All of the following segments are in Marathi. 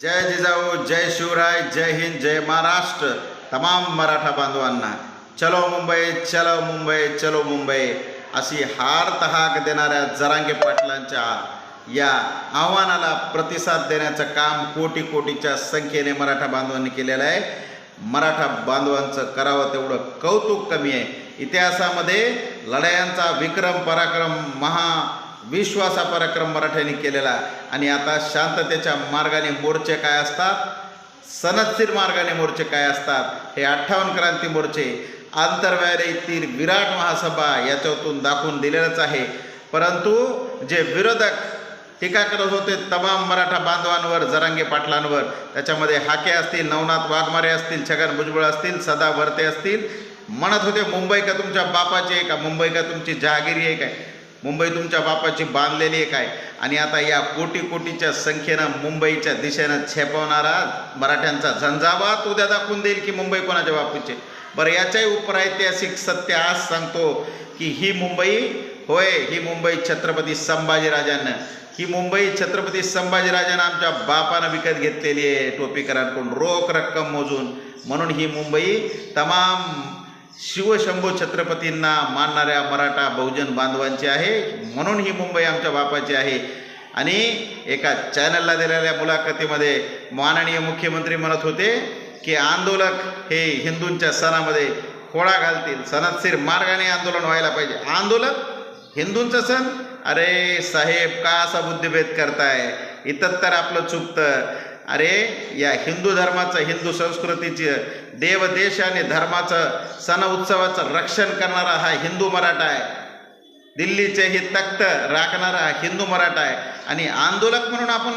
जय जिजाऊ जय शिवराय जय हिंद जय महाराष्ट्र तमाम मराठा बांधवांना. चलो मुंबई चलो मुंबई चलो मुंबई अशी हार तहाक देणाऱ्या जरांगे पाटलांच्या या आव्हानाला प्रतिसाद देण्याचं काम कोटी कोटीच्या संख्येने मराठा बांधवांनी केलेलं आहे. मराठा बांधवांचं करावं तेवढं कौतुक कमी आहे. इतिहासामध्ये लढायांचा विक्रम पराक्रम महा विश्वासा पराक्रम मराठ्यांनी केलेला आणि आता शांततेच्या मार्गाने मोर्चे काय असतात? सनदशीर मार्गाने मोर्चे काय असतात? हे अठ्ठावन्न क्रांती मोर्चे आंतरवारीतील विराट महासभा याच्यातून दाखवून दिलेलंच आहे. परंतु जे विरोधक टीका करत होते? तमाम मराठा बांधवांवर जरांगे पाटलांवर. त्याच्यामध्ये हाके असतील नवनाथ वाघमारे असतील छगन भुजबळ असतील सदा वरते असतील. म्हणत होते मुंबई का तुमच्या बापाची आहे का? मुंबई का तुमची जहागिरी आहे काय? मुंबई तुमच्या बापाची बांधलेली आहे. काय आणि आता या कोटी कोटीच्या संख्येनं मुंबईच्या दिशेनं छेपवणारा मराठ्यांचा झंझावात उद्या दाखवून देईल की मुंबई कोणाच्या बापूचे बरं याच्याही उपर ऐतिहासिक सत्य आज सांगतो की ही मुंबई होय ही मुंबई छत्रपती संभाजीराजांना ही मुंबई छत्रपती संभाजीराजांना आमच्या बापानं विकत घेतलेली आहे टोपीकरांकडून रोख रक्कम मोजून. म्हणून ही मुंबई तमाम शिवशंभू छत्रपतींना मानणाऱ्या मराठा बहुजन बांधवांची आहे म्हणून ही मुंबई आमच्या बापाची आहे. आणि एका चॅनलला दिलेल्या मुलाखतीमध्ये माननीय मुख्यमंत्री म्हणत होते की आंदोलक हे हिंदूंच्या सणामध्ये खोळा घालतील. सनदशीर मार्गाने आंदोलन व्हायला पाहिजे. आंदोलक हिंदूंचं सण? अरे साहेब का असा बुद्धिभेद करताय? इतर तर आपलं चुकतं. अरे या हिंदू धर्माचं हिंदू संस्कृतीचं देव देश आणि धर्माचं सण उत्सवाचं रक्षण करणारा हा हिंदू मराठा आहे. दिल्लीचे ही तख्त राखणारा हिंदू मराठा आहे. आणि आंदोलक म्हणून आपण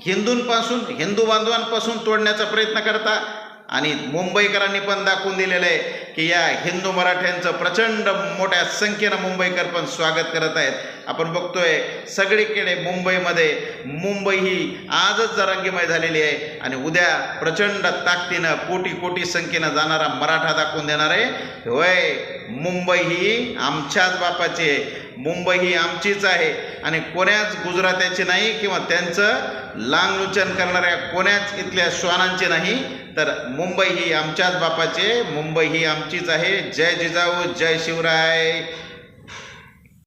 हिंदूंपासून हिंदू बांधवांपासून तोडण्याचा प्रयत्न करता. आणि मुंबईकरांनी पण दाखवून दिलेलं आहे की या हिंदू मराठ्यांचं प्रचंड मोठ्या संख्येनं मुंबईकर पण स्वागत करत आहेत. आपण बघतोय सगळीकडे मुंबईमध्ये मुंबई ही आजच जरांगीमय झालेली आहे आणि उद्या प्रचंड ताकदीनं कोटी कोटी संख्येनं जाणारा मराठा दाखवून देणार आहे. होय मुंबई ही आमच्याच बापाची आहे. मुंबई ही आमचीच आहे. आणि कोण्याच गुजरात्याची नाही किंवा त्यांचं लांगलुचन करणाऱ्या कोण्याच इथल्या श्वानांची नाही तर मुंबई ही आमच्याच बापाची आहे. मुंबई ही आमचीच आहे. जय जिजाऊ जय शिवराय.